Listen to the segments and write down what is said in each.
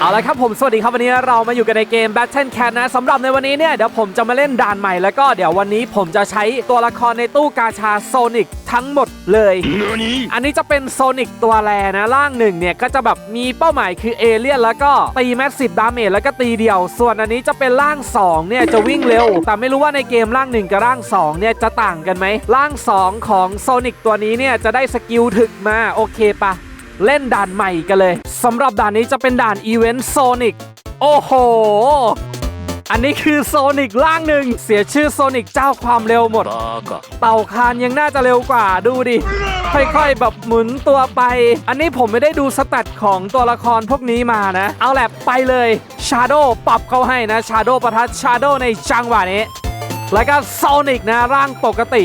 เอาละครับผมสวัสดีครับวันนี้เรามาอยู่กันในเกม Battle Cat นะสำหรับในวันนี้เนี่ยเดี๋ยวผมจะมาเล่นด่านใหม่แล้วก็เดี๋ยววันนี้ผมจะใช้ตัวละครในตู้กาชาโซนิกทั้งหมดเลย อันนี้จะเป็นโซนิกตัวแรนะร่างหนึ่งเนี่ยก็จะแบบมีเป้าหมายคือเอเลี่ยนแล้วก็ตีแมสซีฟดาเมจแล้วก็ตีเดียว ส่วนอันนี้จะเป็นร่าง2เนี่ยจะวิ่งเร็ว แต่ไม่รู้ว่าในเกมร่างหนึ่งกับร่าง2เนี่ยจะต่างกันไหมร่าง 2 ของโซนิกตัวนี้เนี่ยจะได้สกิลถึกมาโอเคปะเล่นด่านใหม่กันเลย สำหรับด่านนี้จะเป็นด่านอีเวนต์โซนิกโอ้โห อันนี้คือโซนิกล่างหนึ่งเสียชื่อโซนิกเจ้าความเร็วหมดバカเต่าคานยังน่าจะเร็วกว่าดูดิ ค่อยๆ แบบหมุนตัวไป อันนี้ผมไม่ได้ดูสแตทของตัวละครพวกนี้มานะ เอาแหละไปเลยชาโดปรับเขาให้นะชาโดประทัดชาโดในจังหวะนี้ แล้วก็โซนิกนะร่างปกติ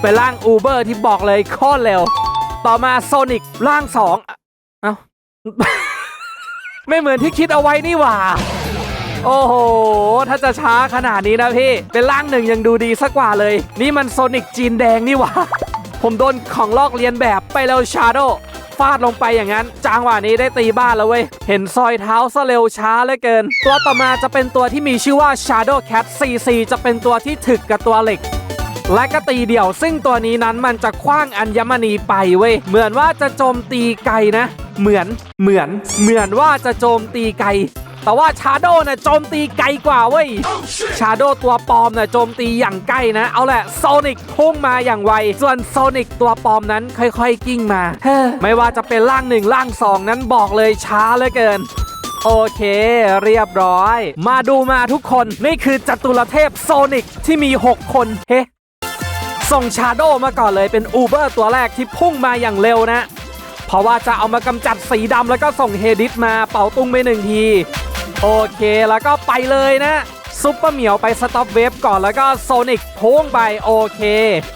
เป็นร่างอูเบอร์ที่บอกเลยโคตรเร็ว ต่อมาโซนิกร่างสองเอ้า ไม่เหมือนที่คิดเอาไว้นี่หว่า โอ้โห ถ้าจะช้าขนาดนี้นะพี่ เป็นร่างหนึ่งยังดูดีสักกว่าเลย นี่มันโซนิกจีนแดงนี่หว่า ผมโดนของลอกเลียนแบบไปแล้วชาโดฟาดลงไปอย่างนั้น จางหวะนี้ได้ตีบ้านแล้วเว้ย เห็นซอยเท้าซะเร็วช้าเหลือเกิน ตัวต่อมาจะเป็นตัวที่มีชื่อว่า Shadow Cat CC จะเป็นตัวที่ถึกกับตัวเหล็ก และก็ตีเดี่ยวซึ่งตัวนี้นั้นมันจะคว้างอัญมณีไปเว้ย เหมือนว่าจะโจมตีไกลนะ เหมือนเหมือนเหมือนว่าจะโจมตีไกล แต่ว่าชาโดน่ะโจมตีไกลกว่าเว้ยชาโดตัวปลอมน่ะโจมตีอย่างใกล้นะ เอาแหละโซนิกพุ่งมาอย่างไว ส่วนโซนิกตัวปลอมนั้นค่อยๆกิ้งมาไม่ว่าจะเป็นร่างหนึ่งร่างสองนั้นบอกเลยช้าเหลือเกินโอเค เรียบร้อย มาดูมาทุกคนนี่คือจตุรเทพโซนิกที่มี 6 คน เฮ้ส่งชาโดมาก่อนเลยเป็นอูเบอร์ตัวแรกที่พุ่งมาอย่างเร็วนะ เพราะว่าจะเอามากำจัดสีดำแล้วก็ส่งเฮดิสมาเป่าตุ้งไปหนึ่งที โอเคแล้วก็ไปเลยนะซุปเปอร์เหมียวไปสต็อปเวฟก่อนแล้วก็โซนิกพุ่งไปโอเค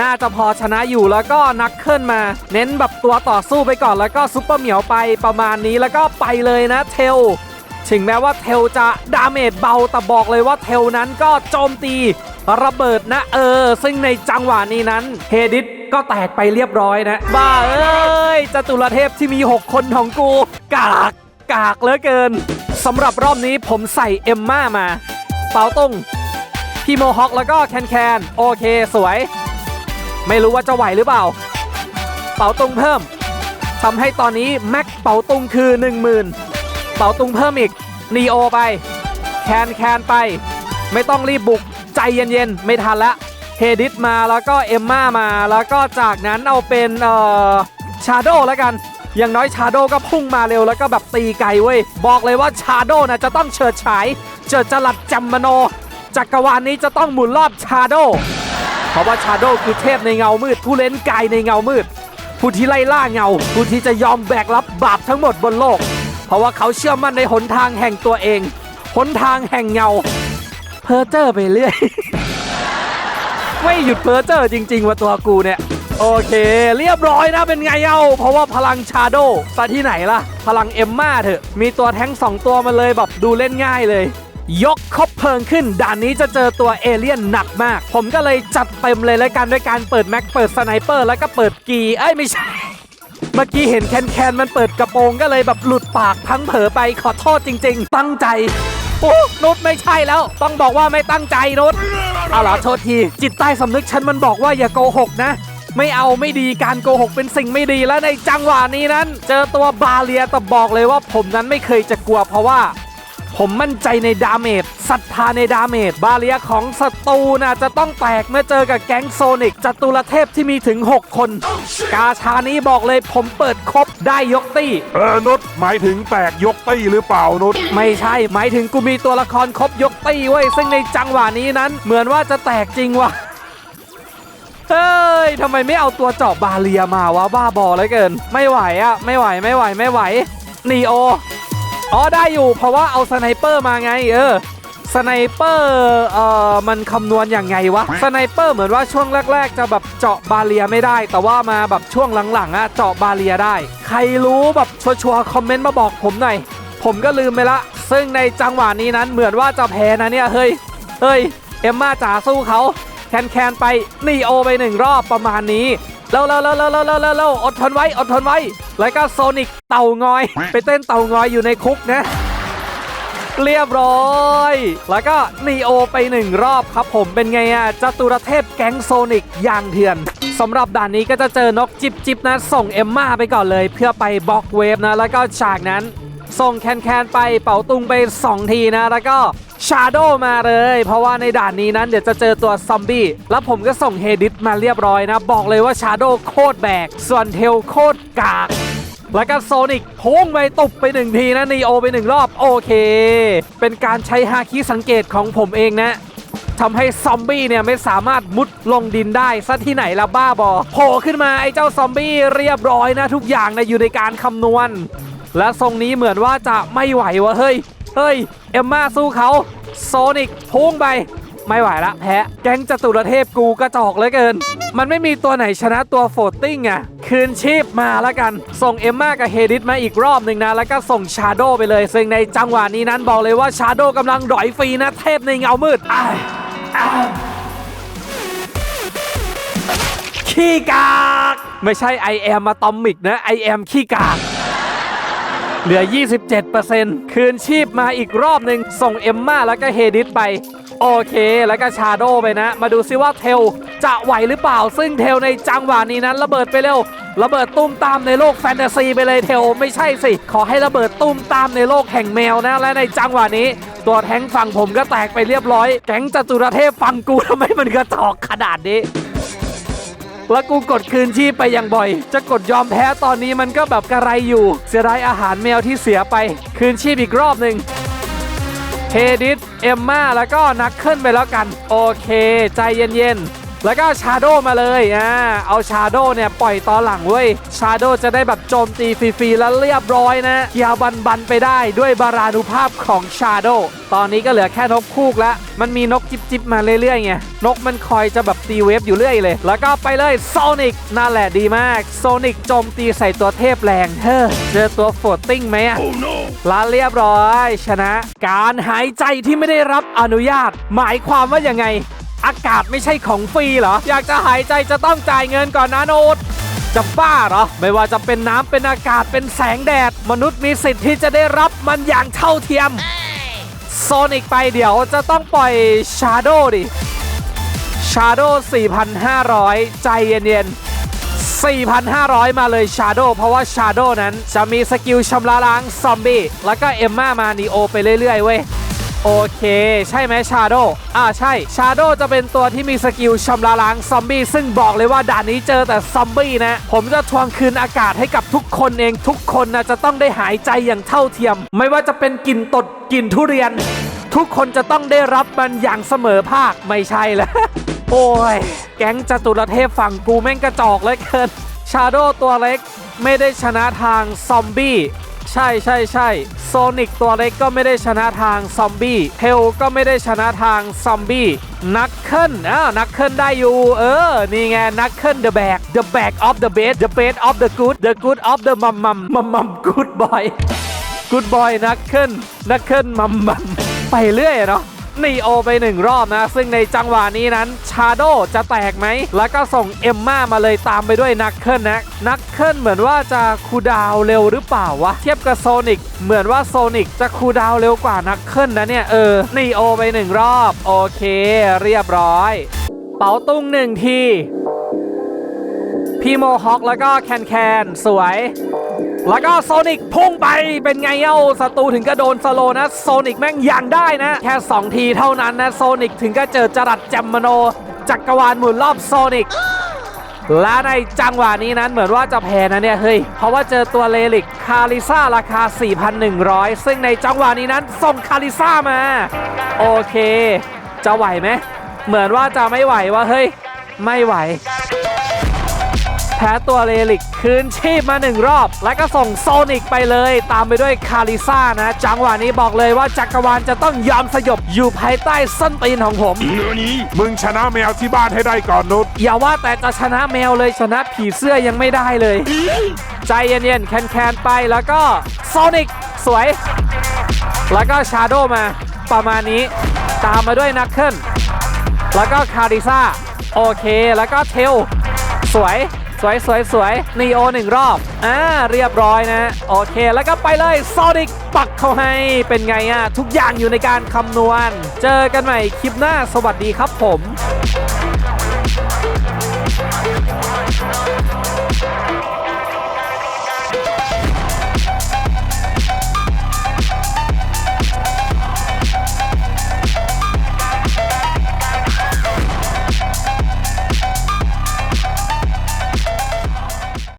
น่าจะพอชนะอยู่แล้วก็นักเคลื่อนมา เน้นแบบตัวต่อสู้ไปก่อนแล้วก็ซุปเปอร์เหมียวไปประมาณนี้แล้วก็ไปเลยนะเทลถึงแม้ว่าเทลจะดาเมจเบาแต่บอกเลยว่าเทลนั้นก็โจมตี ระเบิดนะเออ ซึ่งในจังหวะนี้นั้นเฮดิส ก็แตกไปเรียบร้อยนะ บ้าเอ้ยจตุรเทพที่มี 6 คนของกูกากกากเหลือเกินสำหรับรอบนี้ผมใส่เอมม่ามา เปาตุ้งพี่โมฮอคแล้วก็แคนแคนโอเคสวย ไม่รู้ว่าจะไหวหรือเปล่า เปาตุงเพิ่มทำให้ตอนนี้แม็กเปาตุงคือ 10,000 เปาตุงเพิ่มอีกนีโอไป แคนแคนไป ไม่ต้องรีบบุกใจเย็นๆ ไม่ทันละ เฮดิสมาแล้วก็เอมม่ามา แล้วก็จากนั้นเอาเป็นเอ่อชาโดแล้วกัน อย่างน้อยชาโดก็พุ่งมาเร็วแล้วก็แบบตีไกลเว้ย บอกเลยว่าชาโดนะจะต้องเฉิดฉาย เจิดจรัดจำมโน จักรวาลนี้จะต้องหมุนรอบชาโดเพราะว่าชาโดคือเทพในเงามืด ผู้เล่นกายในเงามืด ผู้ที่ไล่ล่าเงา ผู้ที่จะยอมแบกรับบาปทั้งหมดบนโลก เพราะว่าเขาเชื่อมั่นในหนทางแห่งตัวเอง หนทางแห่งเงา เพอเจอร์ไปเรื่อย ไม่หยุดเพอเจอร์จริง ๆว่าตัวกูเนี่ย โอเค เรียบร้อยนะเป็นไงเอ้า เพราะว่าพลังชาโดซะที่ไหนล่ะ พลังเอ็มม่าเถอะ มีตัวแท้งสองตัวมาเลยแบบดูเล่นง่ายเลยยกคบเพลิงขึ้น ด่านนี้จะเจอตัวเอเลี่ยนหนักมาก ผมก็เลยจัดเต็มเลยแล้วกันด้วยการเปิดแม็กเปิดสไนเปอร์แล้วก็เปิดกีเอ้ยไม่ใช่ เมื่อกี้เห็นแคนแคนมันเปิดกระโปรงก็เลยแบบหลุดปากพังเผลอไปขอโทษจริง ๆ ตั้งใจ โอ้นุชไม่ใช่แล้ว ต้องบอกว่าไม่ตั้งใจนุชเอาล่ะโทษที จิตใต้สำนึกฉันมันบอกว่าอย่าโกหกนะ ไม่เอาไม่ดีการโกหกเป็นสิ่งไม่ดีและในจังหวะนี้นั้น เจอตัวบาเลียแต่บอกเลยว่าผมนั้นไม่เคยจะกลัวเพราะว่า ผมมั่นใจในดาเมจศรัทธาในดาเมจบาเลียของศัตรูน่ะจะต้องแตกเมื่อเจอกับแก๊งโซนิกจตุรเทพที่มีถึง 6 คน กาชานี้บอกเลยผมเปิดครบได้ยกตี้ เออนุชหมายถึงแตกยกตี้หรือเปล่านุชไม่ใช่หมายถึงกูมีตัวละครครบยกตี้เว้ยซึ่งในจังหวะนี้นั้น เหมือนว่าจะแตกจริงว่ะเฮ้ยทำไมไม่เอาตัวเจาะบาเลียมาวะบ้าบอเหลยเกิน ไม่ไหวอะไม่ไหวไม่ไหวไม่ไหวนีโอ อ๋อได้อยู่ เพราะว่าเอาสไนเปอร์มาไงเออสไนเปอร์เอ่อมันคำนวณอย่างไงวะสไนเปอร์เหมือนว่าช่วงแรก ๆ จะแบบเจาะบาเลียไม่ได้ แต่ว่ามาแบบช่วงหลังๆอะเจาะบาเลียได้ ใครรู้แบบชัวร์ๆคอมเมนต์มาบอกผมหน่อย ผมก็ลืมไปละ ซึ่งในจังหวะนี้นั้นเหมือนว่าจะแพ้นะเนี่ยเฮ้ยเฮ้ยเอ็มมาจ๋าสู้เขาแคนแคนไปนีโอไปหนึ่งรอบประมาณนี้ เร็วเร็วเร็วเร็วเร็วเร็วอดทนไว้อดทนไว้แล้วก็โซนิกเต่างอย ไปเต้นเต่างอยอยู่ในคุกนะ เรียบร้อย แล้วก็นีโอไปหนึ่งรอบครับผมเป็นไงอะจตุรเทพแก๊งโซนิกอย่างเถื่อนสำหรับด่านนี้ก็จะเจอนกจิบจิบนะ ส่งเอมมาไปก่อนเลย เพื่อไปบล็อกเวฟนะ แล้วก็ฉากนั้น ส่งแคนแคนไปเป่าตุงไป 2 ทีนะ แล้วก็ชาโดมาเลย เพราะว่าในด่านนี้นั้นเดี๋ยวจะเจอตัวซอมบี้ แล้วผมก็ส่งเฮดิสมาเรียบร้อยนะ บอกเลยว่าชาโดโคตรแบก ส่วนเทลโคตรกากแล้วก็โซนิกพุ่งไปตุบไปหนึ่งทีนะนีโอไปหนึ่งรอบโอเค เป็นการใช้ฮาคิสังเกตของผมเองนะทำให้ซอมบี้เนี่ยไม่สามารถมุดลงดินได้ซะที่ไหนละบ้าบอโผล่ขึ้นมาไอ้เจ้าซอมบี้เรียบร้อยนะทุกอย่างนะอยู่ในการคำนวณ และทรงนี้เหมือนว่าจะไม่ไหววะเฮ้ย เฮ้ย เอมมาสู้เขาโซนิกพุ่งไป ไม่ไหวละแพ้ แก๊งจตุรเทพกูกระจอกเลือเกิน มันไม่มีตัวไหนชนะตัวโฟตติ้งอะคืนชีพมาแล้วกัน ส่งเอมมากับเฮดิสมาอีกรอบหนึ่งนะ แล้วก็ส่งชาโดไปเลยซึ่งในจังหวะนี้นั้นบอกเลยว่าชาโดกำลังดอยฟรีนะเทพในเงามืดอ้ายอ้ายขี้กาก ไม่ใช่ I am มาตอมิกนะ I am ขี้กาก เหลือ 27%คืนชีพมาอีกรอบหนึ่งส่งเอมมาแล้วก็เฮดิสไป โอเค แล้วก็ชาโดไปนะ มาดูซิว่าเทลจะไหวหรือเปล่า ซึ่งเทลในจังหวะนี้นั้นระเบิดไปเร็ว ระเบิดตุ้มตามในโลกแฟนตาซีไปเลยเทลไม่ใช่สิ ขอให้ระเบิดตุ้มตามในโลกแห่งแมวนะ และในจังหวะนี้ตัวแท้งฝั่งผมก็แตกไปเรียบร้อย แก๊งจตุรเทพฝั่งกูทำไมมันกระจอกขนาดนี้ แล้วกูกดคืนชีพไปอย่างบ่อย จะกดยอมแพ้ตอนนี้มันก็แบบกระไรอยู่ เสียดายอาหารแมวที่เสียไป คืนชีพอีกรอบหนึ่งเฮดิสเอมมาแล้วก็นักขึ้นไปแล้วกัน โอเค ใจเย็นๆ แล้วก็ชาโดมาเลยอ่าเอาชาโดเนี่ยปล่อยตอนหลังเว้ยชาโดจะได้แบบโจมตีฟรีๆแล้วเรียบร้อยนะยาวบันๆไปได้ด้วยบารานุภาพของชาโดตอนนี้ก็เหลือแค่นกคูกแล้ว มันมีนกจิบจิบๆมาเรื่อยๆไงนกมันคอยจะแบบตีเวฟอยู่เรื่อยเลย แล้วก็ไปเลยโซนิกนั่นแหละดีมากโซนิกโจมตีใส่ตัวเทพแรงเฮ้อเจอตัวโฟตติ้งไหมอะลาเรียบร้อย ชนะ การหายใจที่ไม่ได้รับอนุญาต หมายความว่ายังไง อากาศไม่ใช่ของฟรีเหรอ อยากจะหายใจจะต้องจ่ายเงินก่อนนะโนดจะบ้าเหรอ ไม่ว่าจะเป็นน้ำเป็นอากาศเป็นแสงแดด มนุษย์มีสิทธิ์ที่จะได้รับมันอย่างเท่าเทียมโซนิกไปเดี๋ยวจะต้องปล่อยชาโดดิชาโด4,500 ใจเย็นๆ4,500 มาเลย Shadow เพราะว่า Shadow นั้นจะมีสกิลชำระล้างซอมบี้ แล้วก็เอมมามานีโอไปเรื่อยๆเว้ย โอเค ใช่ไหม Shadow อ่าใช่ Shadow จะเป็นตัวที่มีสกิลชำระล้างซอมบี้ซึ่งบอกเลยว่าด่านนี้เจอแต่ซอมบี้นะ ผมจะทวงคืนอากาศให้กับทุกคนเองทุกคนนะจะต้องได้หายใจอย่างเท่าเทียม ไม่ว่าจะเป็นกลิ่นตดกลิ่นทุเรียน ทุกคนจะต้องได้รับมันอย่างเสมอภาคไม่ใช่แล้วโอ้ย แก๊งจตุรเทพฝั่งกูแม่งกระจอกเลยเกินชาโดตัวเล็กไม่ได้ชนะทางซอมบี้ ใช่ใช่ใช่โซนิกตัวเล็กก็ไม่ได้ชนะทางซอมบี้เทลก็ไม่ได้ชนะทางซอมบี้นักเคิลอ้านักเคิลได้อยู่ เออ นี่ไงนักเคิล the back the back of the bed the bed of the good the good of the มัมมัมมัมมัม good boy กูดบอยนักเคิลนักเคิลมัมมัมไปเรื่อยเนาะ นีโอไปหนึ่งรอบนะ ซึ่งในจังหวะนี้นั้นชาโดจะแตกไหม แล้วก็ส่งเอมมามาเลยตามไปด้วยนักเคิลนะ นักเคิลเหมือนว่าจะคูดาวเร็วหรือเปล่าวะ เทียบกับโซนิกเหมือนว่าโซนิกจะคูดาวเร็วกว่านักเคิลนะเนี่ย เออนีโอไปหนึ่งรอบ โอเค เรียบร้อย เป๋าตุ้งหนึ่งทีพี่โมฮอคแล้วก็แคนแคนสวย แล้วก็โซนิกพุ่งไปเป็นไงเอ้าศัตรูถึงก็โดนสโลนะโซนิกแม่งยังได้นะ แค่ 2 ทีเท่านั้นนะโซนิกถึงก็เจอจรัสแจมมโน จักรวาลหมุนรอบโซนิกและในจังหวะนี้นั้นเหมือนว่าจะแพ้นะเนี่ยเฮ้ยเพราะว่าเจอตัวเลลิกคาริซ่าราคา 4,100 ซึ่งในจังหวะนี้นั้นส่งคาริซ่ามา โอเค จะไหวไหมเหมือนว่าจะไม่ไหววะเฮ้ย ไม่ไหว แพ้ตัวเลลิกคืนชีพมาหนึ่งรอบ แล้วก็ส่งโซนิกไปเลย ตามไปด้วยคาริซ่านะ จังหวะนี้บอกเลยว่าจักรวาลจะต้องยอมสยบอยู่ภายใต้ส้นตีนของผมมึงชนะแมวที่บ้านให้ได้ก่อนนุชอย่าว่าแต่จะชนะแมวเลยชนะผีเสื้อยังไม่ได้เลย ใจเย็นๆแคนๆไปแล้วก็โซนิกสวย แล้วก็ชาโดมาประมาณนี้ ตามมาด้วยนักเคิลแล้วก็คาริซ่าโอเค แล้วก็เทล สวย สวยสวยสวยนีโอหนึ่งรอบอ่าเรียบร้อยนะ โอเคแล้วก็ไปเลยซอนิกปักเข้าให้เป็นไงอะ ทุกอย่างอยู่ในการคำนวณ เจอกันใหม่คลิปหน้าสวัสดีครับผม